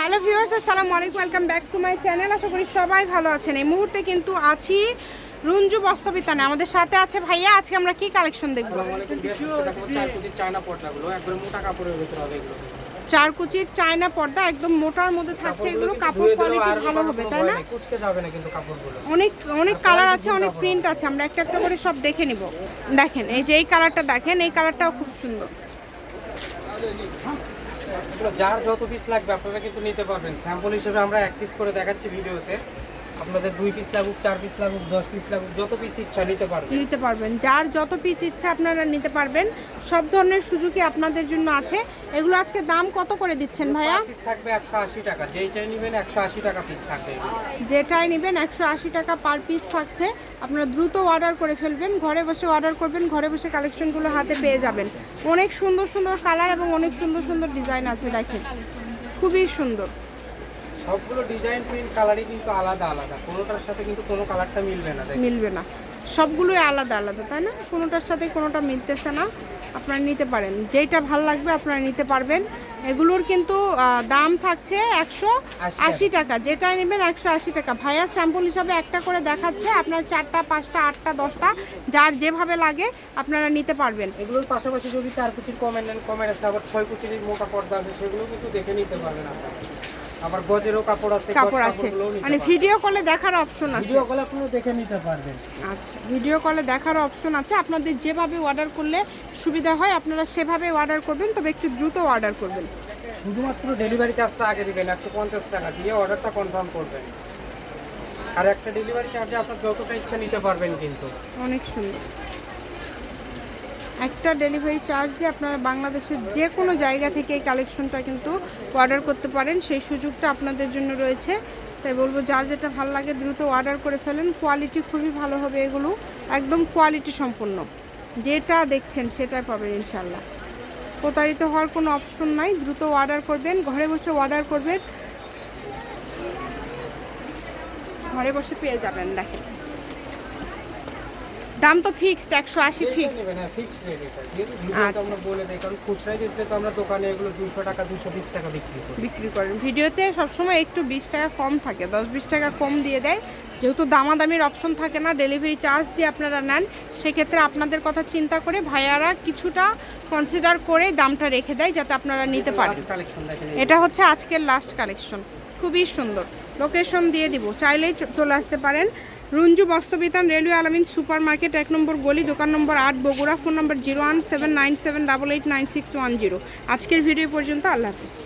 Hello viewers আসসালামু আলাইকুম welcome back to my channel. আশা করি সবাই ভালো আছেন। এই মুহূর্তে কিন্তু আছি রুঞ্জু বস্তবিতানে আমাদের সাথে আছে ভাইয়া আজকে আমরা কি কালেকশন দেখব? চার কুচির চায়না একবারে মোটা কাপড়ের ভিতরে হবে এগুলো। চার চায়না পর্দা একদম মোটার মধ্যে থাকছে এগুলো কাপড় কোয়ালিটি ভালো হবে তাই না? কুচকে যাবে না কিন্তু কাপড়গুলো। অনেক অনেক কালার আছে অনেক প্রিন্ট আছে। আমরা একটা একটা করে সব দেখে নিব। দেখেন এই যে এই কালারটা দেখেন এই কালারটাও খুব সুন্দর। যার যত পিস লাগবে আপনারা কিন্তু নিতে পারবেন। স্যাম্পল হিসেবে আমরা এক পিস করে দেখাচ্ছি ভিডিওতে আপনাদের দুই পিস লাগুক চার পিস লাগুক দশ পিস লাগুক যত পিস ইচ্ছা নিতে পারবেন। নিতে পারবেন। যার যত পিস ইচ্ছা আপনারা নিতে পারবেন। সব ধরনের সুযোগই আপনাদের জন্য আছে। এগুলো আজকে দাম কত করে দিচ্ছেন ভাইয়া? পিস থাকবে একশো আশি টাকা। যেই চাই নেবেন একশো আশি টাকা পিস থাকবে যেটাই নেবেন একশো আশি টাকা পার পিস থাকছে। আপনারা দ্রুত অর্ডার করে ফেলবেন। ঘরে বসে অর্ডার করবেন। ঘরে বসে কালেকশনগুলো হাতে পেয়ে যাবেন। অনেক সুন্দর সুন্দর কালার এবং অনেক সুন্দর সুন্দর ডিজাইন আছে দেখেন। খুবই সুন্দর। সবগুলো ডিজাইন প্রিন্ট কালারই কিন্তু আলাদা আলাদা। কোনোটার সাথে কিন্তু কোনো কালারটা মিলবে না মিলবে না। সবগুলোই আলাদা আলাদা তাই না? কোনোটার সাথে কোনোটা মিলতেছে না। আপনারা নিতে পারেন। যেইটা ভালো লাগবে আপনারা নিতে পারবেন। এগুলোর কিন্তু দাম থাকছে একশো আশি টাকা। যেটাই নেবেন একশো আশি টাকা। ভাইয়া স্যাম্পল হিসাবে একটা করে দেখাচ্ছে। আপনার চারটা পাঁচটা আটটা দশটা যার যেভাবে লাগে আপনারা নিতে পারবেন। এগুলোর পাশাপাশি যদি চার কুচির কমেন্ট নেন কমেন্ট আছে আবার ছয় কুচির মোটা পর্দা আছে সেগুলো কিন্তু দেখে নিতে পারবেন আপনারা। আবার গজেরও কাপড় আছে কাপড় আছে। মানে ভিডিও কলে দেখার অপশন আছে। ভিডিও কল আপনারা দেখে নিতে পারবেন। আচ্ছা ভিডিও কলে দেখার অপশন আছে। আপনাদের যেভাবে অর্ডার করলে সুবিধা হয় আপনারা সেভাবে অর্ডার করবেন তবে একটু দ্রুত অর্ডার করবেন। শুধুমাত্র ডেলিভারি চার্জটা আগে দিবেন একশো পঞ্চাশ টাকা দিয়ে অর্ডারটা কনফার্ম করবেন। আর একটা ডেলিভারি চার্জে আপনার যতটা ইচ্ছা নিতে পারবেন কিন্তু। অনেক সুন্দর। একটা ডেলিভারি চার্জ দিয়ে আপনারা বাংলাদেশের যে কোনো জায়গা থেকে এই কালেকশনটা কিন্তু অর্ডার করতে পারেন। সেই সুযোগটা আপনাদের জন্য রয়েছে। তাই বলব, যার যেটা ভালো লাগে দ্রুত অর্ডার করে ফেলেন। কোয়ালিটি খুবই ভালো হবে এগুলো। একদম কোয়ালিটি সম্পন্ন। যেটা দেখছেন সেটাই পাবেন ইনশাল্লাহ প্রতারিত হওয়ার কোনো অপশন নাই। দ্রুত অর্ডার করবেন, ঘরে বসে অর্ডার করবেন। ঘরে বসে পেয়ে যাবেন, দেখেন। দাম তো ফিক্সড একশো আশি ফিক্সড হ্যাঁ আচ্ছা। বলে দিই কারণ তো আমরা দোকানে এগুলো দুশো টাকা দুশো বিশ টাকা বিক্রি করি। বিক্রি করেন। ভিডিওতে সবসময় একটু বিশ টাকা কম থাকে দশ বিশ টাকা কম দিয়ে দেয়। যেহেতু দামাদামির অপশন থাকে না ডেলিভারি চার্জ দিয়ে আপনারা নেন সেক্ষেত্রে আপনাদের কথা চিন্তা করে ভাইয়ারা কিছুটা কনসিডার করে দামটা রেখে দেয় যাতে আপনারা নিতে পারেন। এটা হচ্ছে আজকের লাস্ট কালেকশন খুবই সুন্দর। লোকেশন দিয়ে দিব চাইলেই চলে আসতে পারেন। Ranju Bostrobitan railway Alamin super market এক নম্বর গলি, দোকান নম্বর আট, Bogura, phone number zero one seven nine seven double eight nine six one zero. আজকের ভিডিও পর্যন্ত আল্লাহ হাফিজ।